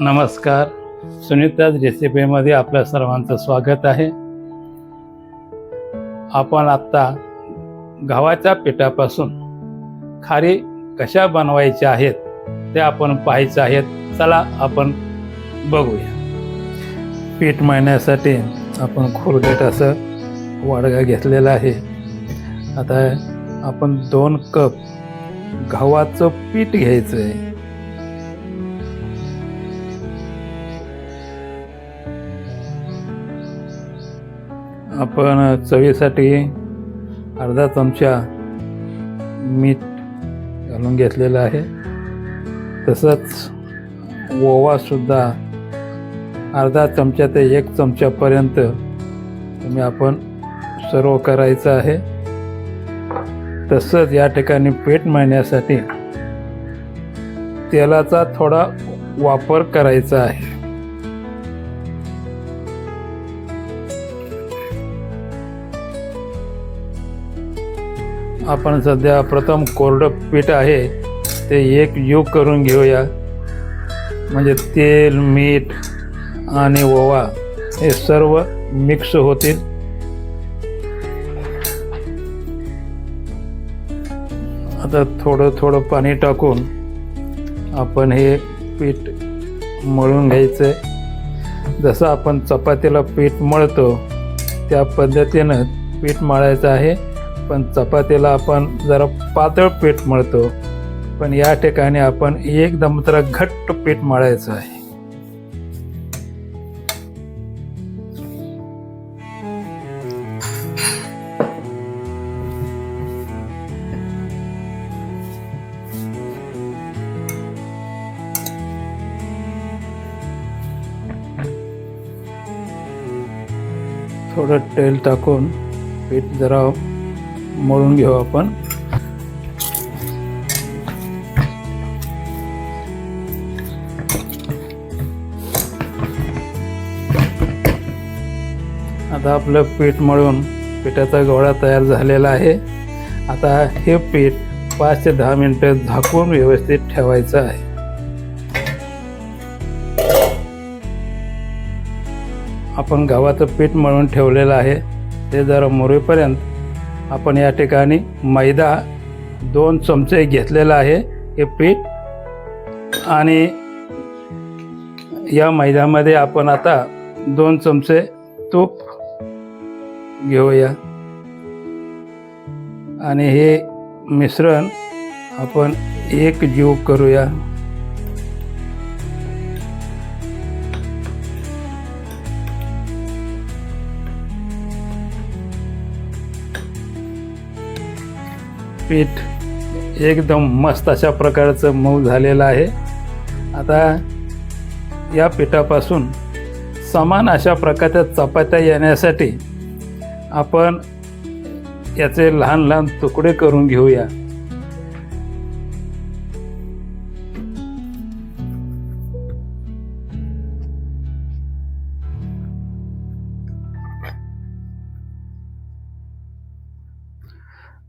नमस्कार. सुनीताज रेसिपीमध्ये आपल्या सर्वांचं स्वागत आहे. आपण आत्ता गव्हाच्या पिठापासून खारी कशा बनवायच्या आहेत ते आपण पाहायचं आहेत चला आपण बघूया. पीठ मळण्यासाठी आपण खोलगट असं वाडगा घेतलेला आहे. आता आपण दोन कप गव्हाचं पीठ घ्यायचं आहे आपण चवीसाठी अर्धा चमचा मीठ घालून घेतलेलं आहे. तसंच ओवासुद्धा अर्धा चमचा ते एक चमच्यापर्यंत तुम्ही आपण सर्व करायचं आहे. तसंच या ठिकाणी पीठ मळण्यासाठी तेलाचा थोडा वापर करायचा आहे. आपण सध्या प्रथम कोरडं पीठ आहे ते एक योग करून घेऊया. म्हणजे तेल मीठ आणि ओवा हे सर्व मिक्स होतील. आता थोडं थोडं पाणी टाकून आपण हे पीठ मळून घ्यायचं आहे जसं आपण चपातीला पीठ मळतो त्या पद्धतीनं पीठ मळायचं आहे. पण चपातीला आपण जरा पातळ पीठ मळतो. पण या ठिकाणी आपण एकदम तर घट्ट पीठ मळायचं आहे. थोडं तेल टाकून पीठ जरा मळून घेऊ आपण. आता आपलं पीठ मळून पिठाचा गोळा तयार झालेला आहे. आता हे पीठ पाच ते दहा मिनटं झाकून व्यवस्थित ठेवायचं आहे. आपण गव्हाचं पीठ मळून ठेवलेलं आहे. ते जरा मुरेपर्यंत आपण या ठिकाणी मैदा दोन चमचे घेतलेला आहे हे पीठ. आणि या मैद्यामध्ये आपण आता दोन चमचे तूप घेऊया. आणि हे मिश्रण आपण एक जीव करूया. पीठ एकदम मस्त अशा प्रकारचं मऊ झालेलं आहे. आता या पिठापासून समान अशा प्रकारच्या चपात्या येण्यासाठी आपण याचे लहान लहान तुकडे करून घेऊया.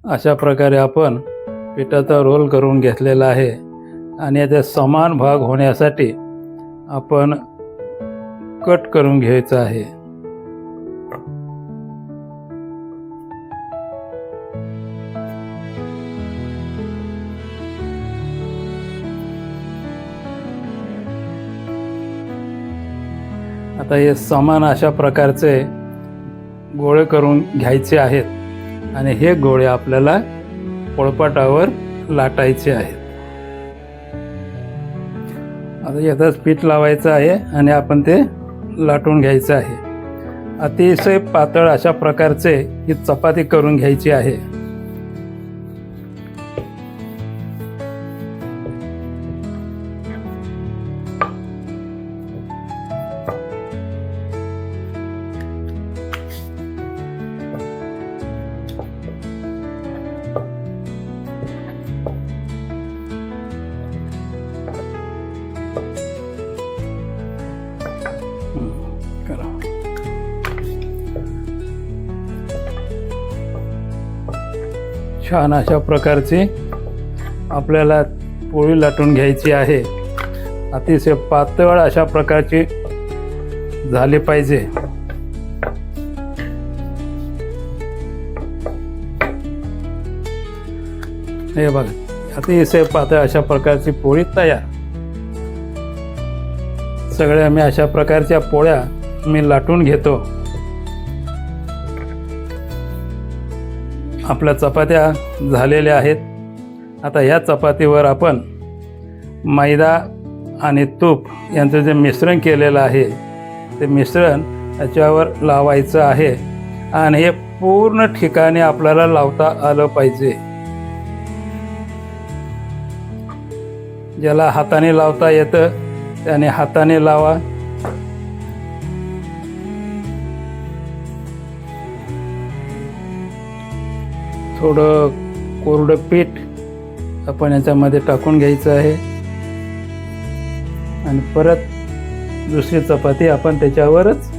अशा प्रकारे आपण पिठाचा रोल करून घेतलेला आहे आणि याचा समान भाग होण्यासाठी आपण कट करून घ्यायचं आहे. आता हे समान अशा प्रकारचे गोळे करून घ्यायचे आहेत. आणि हे गोळे आपल्याला पोळपाटावर लाटायचे आहेत. आता याचाच पीठ लावायचं आहे आणि आपण ते लाटून घ्यायचं आहे. अतिशय पातळ अशा प्रकारचे ही चपाती करून घ्यायची आहे. छान अशा प्रकारची आपल्याला पोळी लाटून घ्यायची आहे. अतिशय पातळ अशा प्रकारची झाली पाहिजे. हे बघा अतिशय पातळ अशा प्रकारची पोळी तयार. सगळ्या मी अशा प्रकारच्या पोळ्या मी लाटून घेतो. आपल्या चपात्या झालेल्या आहेत. आता या चपातीवर आपण मैदा आणि तूप यांचं जे मिश्रण केलेलं आहे ते मिश्रण याच्यावर लावायचं आहे. आणि हे पूर्ण ठिकाणी आपल्याला लावता आलं पाहिजे. ज्याला हाताने लावता येतं त्याने हाताने लावा. थोडं कोरडं पीठ आपण याच्यामध्ये टाकून घ्यायचं आहे. आणि परत दुसरी चपाती आपण त्याच्यावरच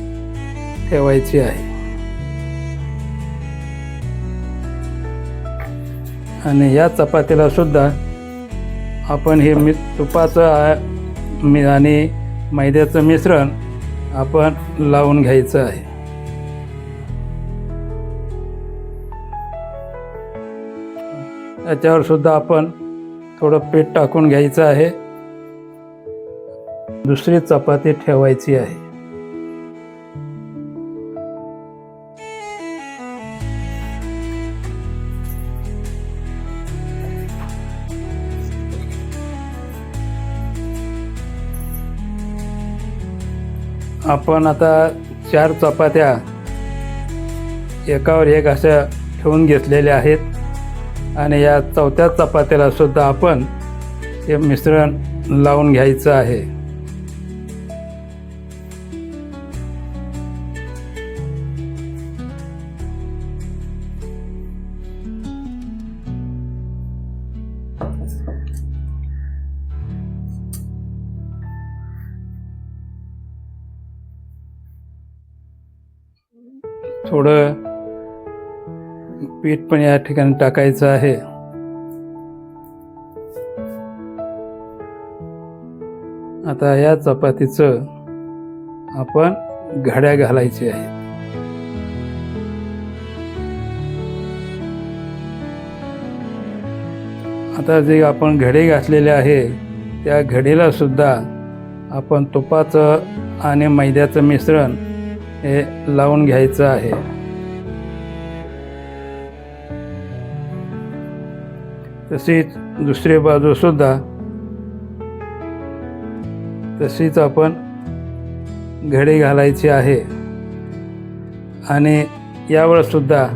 ठेवायची आहे. आणि या चपातीला सुद्धा आपण हे मी तुपाचं मी आणि मैद्याचं मिश्रण आपण लावून घ्यायचं आहे. याच्यावर सुद्धा आपण थोडं पीठ टाकून घ्यायचं आहे. दुसरी चपाती ठेवायची आहे. आपण आता चार चपात्या एकावर एक अशा ठेवून घेतलेल्या आहेत. आणि या चौथ्या चपात्याला सुद्धा आपण हे मिश्रण लावून घ्यायचं आहे. थोडं पीठ पण या ठिकाणी टाकायचं आहे. आता या चपातीचं आपण घड्या घालायची आहे. आता जे आपण घडे घातलेले आहे त्या घडीला सुद्धा आपण तुपाचं आणि मैद्याचं मिश्रण हे लावून घ्यायचं आहे. तशीच दुसरी बाजूसुद्धा तशीच आपण घडी घालायची आहे. आणि यावरसुद्धा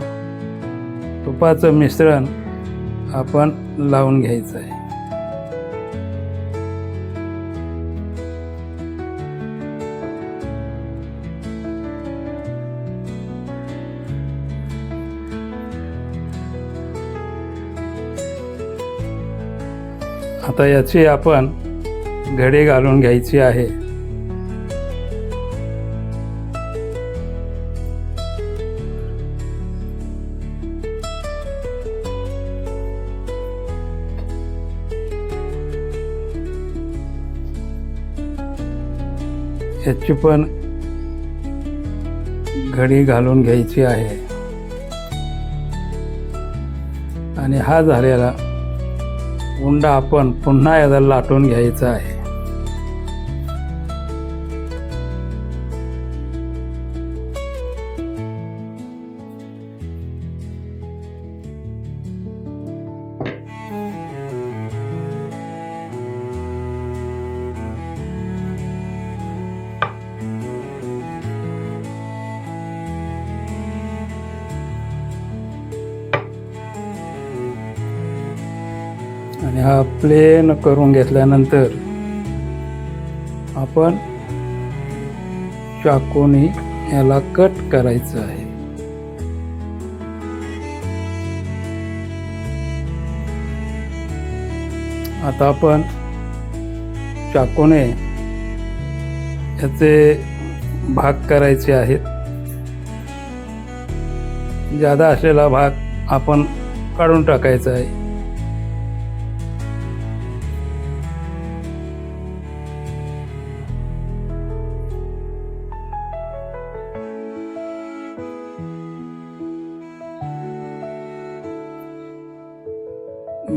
तुपाचं मिश्रण आपण लावून घ्यायचं आहे. आता याची आपण घडी घालून घ्यायची आहे. याची पण घडी घालून घ्यायची आहे. आणि हा झालेला उंडा आपण पुन्हा याला लाटून घ्यायचा आहे. आणि हा प्लेन करून घेतल्यानंतर आपण चाकूने याला कट करायचं आहे. आता आपण चाकूने याचे भाग करायचे आहेत. जादा असलेला भाग आपण काढून टाकायचा आहे.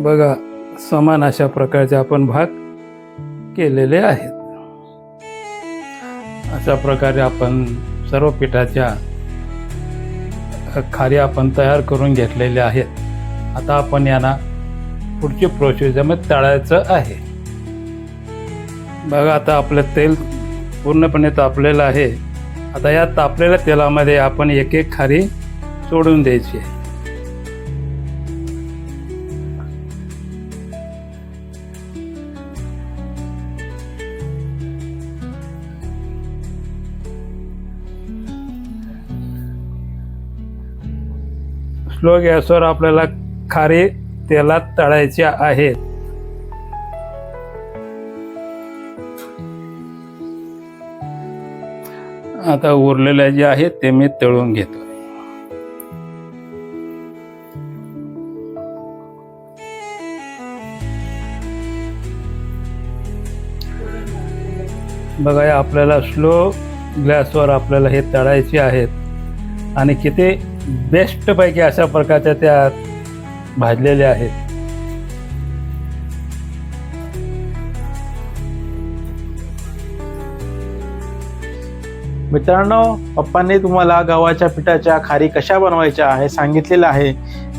बघा समान अशा प्रकारचे आपण भाग केलेले आहेत. अशा प्रकारे आपण सर्व पिठाच्या खारी आपण तयार करून घेतलेल्या आहेत. आता आपण यांना पुढची प्रोसिजरमध्ये तळायचं आहे. बघा आता आपलं तेल पूर्णपणे तापलेलं आहे. आता या तापलेल्या तेलामध्ये आपण एक एक खारी सोडून द्यायची आहे. स्लो गॅसवर आपल्याला खारी तेलात तळायच्या आहेत आता उरलेल्या जे आहेत ते मी तळून घेतो. बघा आपल्याला स्लो गॅसवर आपल्याला हे तळायचे आहेत. आणि किती बेस्टपैकी अशा प्रकारच्या त्या भाजलेल्या आहेत. मित्रांनो पप्पांनी तुम्हाला गव्हाच्या पिठाच्या खारी कशा बनवायच्या हे सांगितलेलं आहे.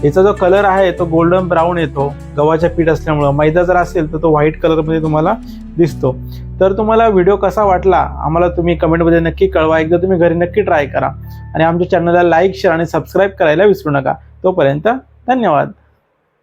याचा जो कलर आहे तो गोल्डन ब्राऊन येतो. गव्हाच्या पीठ असल्यामुळं. मैदा जर असेल तर तो व्हाईट कलरमध्ये तुम्हाला दिसतो. तर तुम्हाला व्हिडिओ कसा वाटला आम्हाला तुम्ही कमेंटमध्ये नक्की कळवा. एकदा तुम्ही घरी नक्की ट्राय करा. आणि आमच्या चॅनलला लाईक शेअर आणि सबस्क्राईब करायला विसरू नका. तोपर्यंत धन्यवाद.